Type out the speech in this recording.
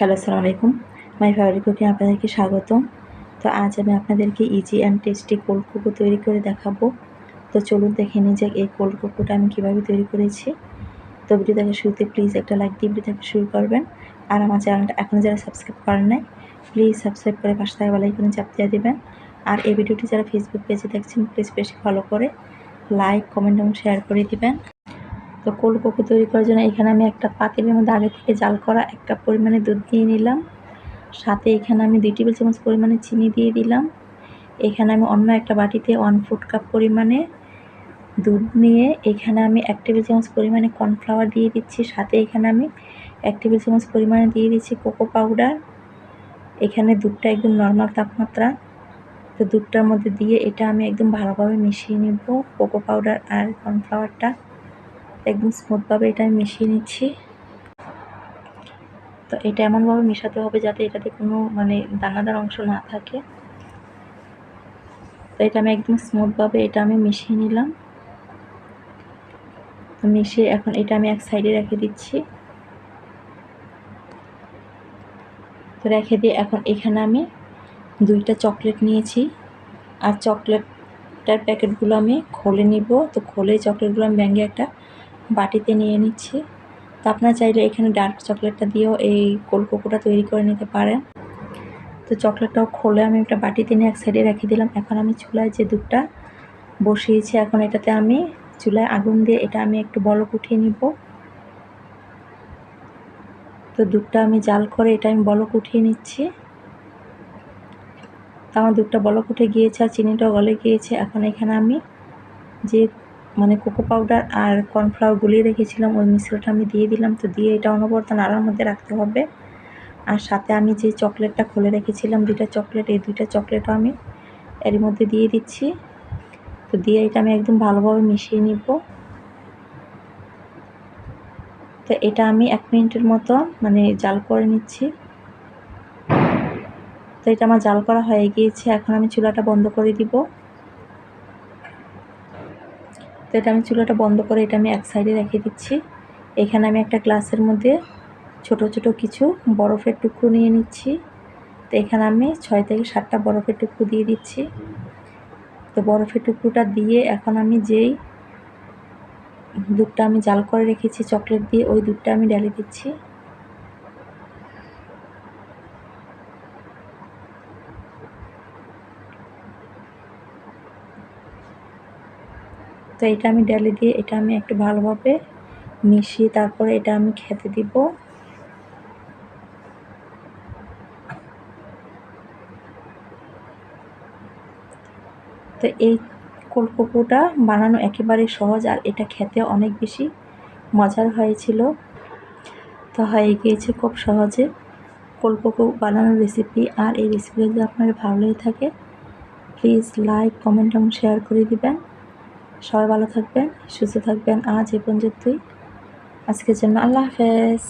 Hello, আসসালামু আলাইকুম। My favourite cooking, আপনাদেরকে স্বাগতম তো আজ আমি আপনাদেরকে easy and tasty cold coco তৈরি করে দেখাবো। তো চলুন দেখে নিই যে এই কোল্ড কোকোটা আমি কীভাবে তৈরি করেছি। তো ভিডিওটাকে শুরুতে প্লিজ একটা লাইক দিয়ে ভিডিওটাকে শুরু করবেন। আর আমার চ্যানেলটা এখনও যারা সাবস্ক্রাইব করেন নাই প্লিজ সাবস্ক্রাইব করে পাশে থাকা বেলাইকনে চাপ দিয়ে দেবেন। আর এই ভিডিওটি যারা ফেসবুক পেজে দেখছেন প্লিজ বেশি ফলো করে লাইক কমেন্ট এবং শেয়ার করে দিবেন। তো কোল্ড কোকো তৈরি করার জন্য এখানে আমি একটা পাতিলের মধ্যে আগে থেকে জাল করা এক কাপ পরিমাণে দুধ দিয়ে নিলাম। সাথে এখানে আমি দুই টেবিল চামচ পরিমাণে চিনি দিয়ে দিলাম। এখানে আমি অন্য একটা বাটিতে ওয়ান ফুট কাপ পরিমাণে দুধ নিয়ে এখানে আমি এক টেবিল চামচ পরিমাণে কর্নফ্লাওয়ার দিয়ে দিচ্ছি। সাথে এখানে আমি এক টেবিল চামচ পরিমাণে দিয়ে দিচ্ছি কোকো পাউডার এখানে দুধটা একদম নর্মাল তাপমাত্রা। তো দুধটার মধ্যে দিয়ে এটা আমি একদম ভালোভাবে মিশিয়ে নেব কোকো পাউডার আর কর্নফ্লাওয়ারটা একদম স্মুথভাবে এটা আমি মিশিয়ে নিচ্ছি। তো এটা এমনভাবে মেশাতে হবে যাতে এটাতে কোনো মানে দানাদার অংশ না থাকে। তো এটা আমি একদম স্মুথভাবে এটা আমি মিশিয়ে নিলাম। তো মিশিয়ে এখন এটা আমি এক সাইডে রেখে দিচ্ছি। তো রেখে দিয়ে এখন এখানে আমি দুইটা চকলেট নিয়েছি। আর চকলেটটার প্যাকেটগুলো আমি খোলে নিব। তো খোলে চকলেটগুলো আমি ব্যাঙ্গে একটা বাটিতে নিয়ে নিচ্ছি। তো আপনারা চাইলে এখানে ডার্ক চকলেটটা দিয়েও এই কোল কোকোটা তৈরি করে নিতে পারেন। তো চকলেটটাও খোলে আমি একটা বাটিতে নিয়ে এক সাইডে রেখে দিলাম। এখন আমি চুলায় যে দুধটা বসিয়েছি, এখন এটাতে আমি চুলায় আগুন দিয়ে এটা আমি একটু বলক উঠিয়ে নিব। তো দুধটা আমি জাল করে এটা আমি বলক উঠিয়ে নিচ্ছি। তো আমার দুধটা বলক উঠে গিয়েছে আর চিনিটাও গলে গিয়েছে। এখন এখানে আমি যে মানে কোকো পাউডার আর কর্নফ্লাওয়ার গুলিয়ে রেখেছিলাম, ওই মিশ্রটা আমি দিয়ে দিলাম। তো দিয়ে এটা অনবরত নাড়ার মধ্যে রাখতে হবে। আর সাথে আমি যে চকলেটটা খুলে রেখেছিলাম, দুইটা চকলেট এই দুইটা চকলেটও আমি এর মধ্যে দিয়ে দিচ্ছি। তো দিয়ে এটা আমি একদম ভালোভাবে মিশিয়ে নিব। তো এটা আমি এক মিনিটের মতো মানে জাল করে নিচ্ছি। তো এটা আমার জাল করা হয়ে গিয়েছে, এখন আমি চুলাটা বন্ধ করে দিব। তো এটা আমি চুলাটা বন্ধ করে এটা আমি এক সাইডে রেখে দিচ্ছি। এখানে আমি একটা গ্লাসের মধ্যে ছোট ছোট কিছু বরফের টুকরো নিয়ে নিচ্ছি। তো এখানে আমি ছয় থেকে সাতটা বরফের টুকরো দিয়ে দিচ্ছি। তো বরফের টুকরোটা দিয়ে এখন আমি যেই দুধটা আমি জাল করে রেখেছি চকলেট দিয়ে, ওই দুধটা আমি ডালে দিচ্ছি। তো এটা আমি ডালি দিয়ে, এটা আমি একটু ভালোভাবে মিশিয়ে তারপরে এটা আমি খেতে দিব। তো এই কোলকোকোটা বানানো একেবারে সহজ আর এটা খেতে অনেক বেশি মজার হয়েছিল। তো হয়ে গিয়েছে খুব সহজে। কোলকোকো বানানোর রেসিপি আর এই রেসিপি যদি আপনার ভালো লেগে থাকে প্লিজ লাইক কমেন্ট এবং শেয়ার করে দিবেন। সবাই ভালো থাকবেন সুস্থ থাকবেন। আজ এ পর্যন্তই। আজকের জন্য আল্লাহ হাফেজ।